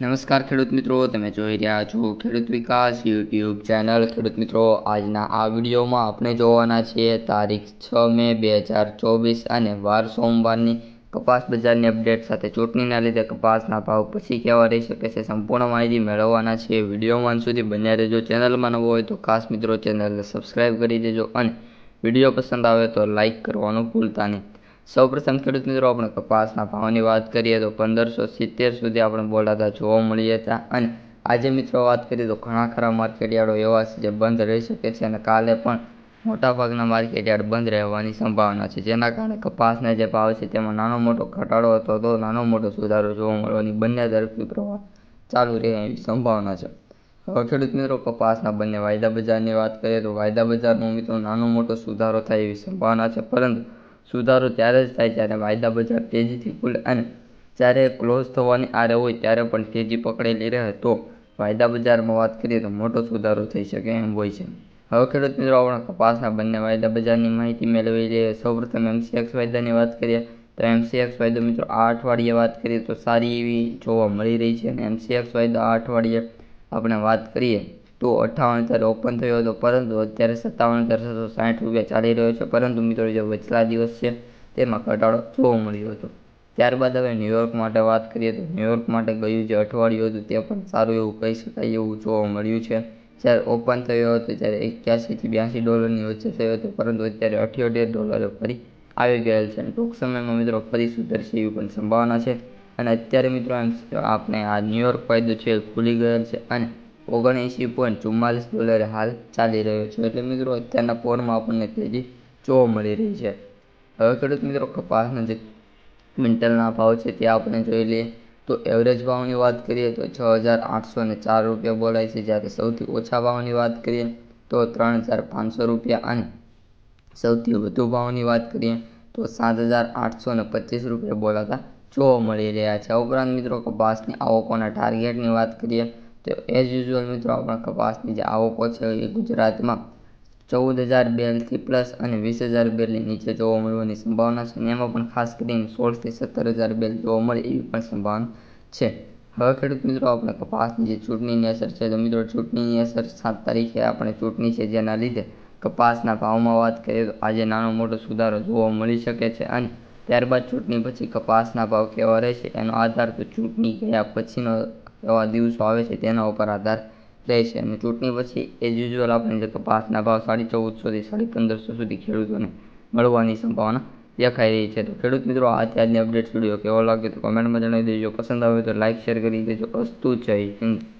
નમસ્કાર ખેડૂત મિત્રો, તમે જોઈ રહ્યા છો ખેડૂત વિકાસ યુટ્યુબ ચેનલ. ખેડૂત મિત્રો, આજના આ વિડીયોમાં આપણે જોવાના છીએ તારીખ છ મે બે હજાર ચોવીસ અને વાર સોમવારની કપાસ બજારની અપડેટ સાથે ચૂંટણીના લીધે કપાસના ભાવ પછી કેવા રહી શકે છે સંપૂર્ણ માહિતી મેળવવાના છે વિડીયોમાં સુધી બન્યા રહેજો. ચેનલમાં નવો હોય તો ખાસ મિત્રો ચેનલને સબસ્ક્રાઈબ કરી દેજો અને વીડિયો પસંદ આવે તો લાઇક કરવાનું ભૂલતા નહીં. સૌપ્રથમ ખેડૂત મિત્રો, આપણે કપાસના ભાવની વાત કરીએ તો પંદરસો સિત્તેર સુધી આપણે બોલાતા જોવા મળીએ હતા. અને આજે મિત્રો વાત કરીએ તો ઘણા ખરા માર્કેટયાર્ડો એવા છે જે બંધ રહી શકે છે અને કાલે પણ મોટાભાગના માર્કેટયાર્ડ બંધ રહેવાની સંભાવના છે. જેના કારણે કપાસના જે ભાવ છે તેમાં નાનો મોટો ઘટાડો હતો તો નાનો મોટો સુધારો જોવા મળવાની બંને તરફથી પ્રવાહ ચાલુ રહે એવી સંભાવના છે. હવે ખેડૂત મિત્રો, કપાસના બંને વાયદા બજારની વાત કરીએ તો વાયદા બજારમાં મિત્રો નાનો મોટો સુધારો થાય એવી સંભાવના છે. પરંતુ સુધારો ત્યારે જ થાય જ્યારે વાયદા બજાર તેજીથી ખુલે અને જ્યારે ક્લોઝ થવાની આરે હોય ત્યારે પણ તેજી પકડેલી રહે તો વાયદા બજારમાં વાત કરીએ તો મોટો સુધારો થઈ શકે એમ હોય છે. હવે ખેડૂત મિત્રો, આપણે કપાસના બંને વાયદા બજારની માહિતી મેળવી લઈએ. સૌપ્રથમ એમસીએક્સ વાયદાની વાત કરીએ તો એમસીએક્સ વાયદો મિત્રો, આ અઠવાડિયે વાત કરીએ તો સારી એવી જોવા મળી રહી છે અને એમસીએક્સ વાયદો આ અઠવાડિયે આપણે વાત કરીએ તો અઠ્ઠાવન હજાર ઓપન થયો હતો, પરંતુ અત્યારે સત્તાવન હજાર છસો સાઠ રૂપિયા ચાલી રહ્યો છે. પરંતુ મિત્રો, જે વચલા દિવસ છે, તેમાં ઘટાડો જોવા મળ્યો હતો. ત્યારબાદ હવે ન્યુયોર્ક માટે વાત કરીએ તો ન્યુયોર્ક માટે ગયું જે અઠવાડિયું હતું તે પણ સારું એવું કહી શકાય એવું જોવા મળ્યું છે. જ્યારે ઓપન થયો હતો, ત્યારે એક્યાસીથી બ્યાસી ડોલરની વચ્ચે થયો હતો, પરંતુ અત્યારે અઠ્યોતેર ડોલરે ફરી આવી ગયેલ છે. અને ટૂંક સમયમાં મિત્રો, ફરી સુધરશે એવી પણ સંભાવના છે. અને અત્યારે મિત્રો, એમ આપણે આ ન્યુયોર્ક ફાયદો છે ખુલી ગયેલ છે. અને ઓગણએંસી પોઈન્ટ ચુમ્માલીસ ડોલરે હાલ ચાલી રહ્યો છે. એટલે મિત્રો, અત્યારના પોરમાં આપણને તેજી જોવા મળી રહી છે. હવે ખેડૂત મિત્રો, કપાસના જે ક્વિન્ટલના ભાવ છે તે આપણે જોઈ લઈએ તો એવરેજ ભાવની વાત કરીએ તો છ હજાર આઠસો ને ચાર રૂપિયા બોલાય છે. જ્યારે સૌથી ઓછા ભાવની વાત કરીએ તો ત્રણ હજાર પાંચસો રૂપિયા અને સૌથી વધુ ભાવની વાત કરીએ તો સાત હજાર આઠસો ને પચીસ રૂપિયા બોલાતા જોવા મળી રહ્યા છે. ઉપરાંત મિત્રો, કપાસની આવકોના ટાર્ગેટની વાત કરીએ તો એઝ યુઝ્યુઅલ મિત્રો, આપણા કપાસની જે આવકો છે એ ગુજરાતમાં ચૌદ હજાર બેલથી પ્લસ અને વીસ હજાર બેલની નીચે જોવા મળવાની સંભાવના છે અને એમાં પણ ખાસ કરીને સોળથી સત્તર હજાર બેલ જોવા મળે એવી પણ સંભાવના છે. હવે ખેડૂત મિત્રો, આપણે કપાસની જે ચૂંટણીની અસર છે, તો મિત્રો ચૂંટણીની અસર સાત તારીખે આપણે ચૂંટણી છે, જેના લીધે કપાસના ભાવમાં વાત કરીએ તો આજે નાનો મોટો સુધારો જોવા મળી શકે છે અને ત્યારબાદ ચૂંટણી પછી કપાસના ભાવ કેવા રહેશે એનો આધાર તો ચૂંટણી ગયા પછીનો એવા દિવસો આવે છે તેના ઉપર આધાર રહેશે અને ચૂંટણી પછી એઝ યુઝ્યુઅલ આપણે જે કપાસના ભાવ સાડી ચૌદસોથી સાડી પંદરસો સુધી ખેડૂતોને મળવાની સંભાવના દેખાઈ રહી છે. તો ખેડૂત મિત્રો, આ ત્યારની અપડેટ્સ વીડિયો કેવો લાગ્યો તો કોમેન્ટમાં જણાવી દેજો. પસંદ આવે તો લાઇક શેર કરી દેજો. અસ્તુ જય હિન્દ.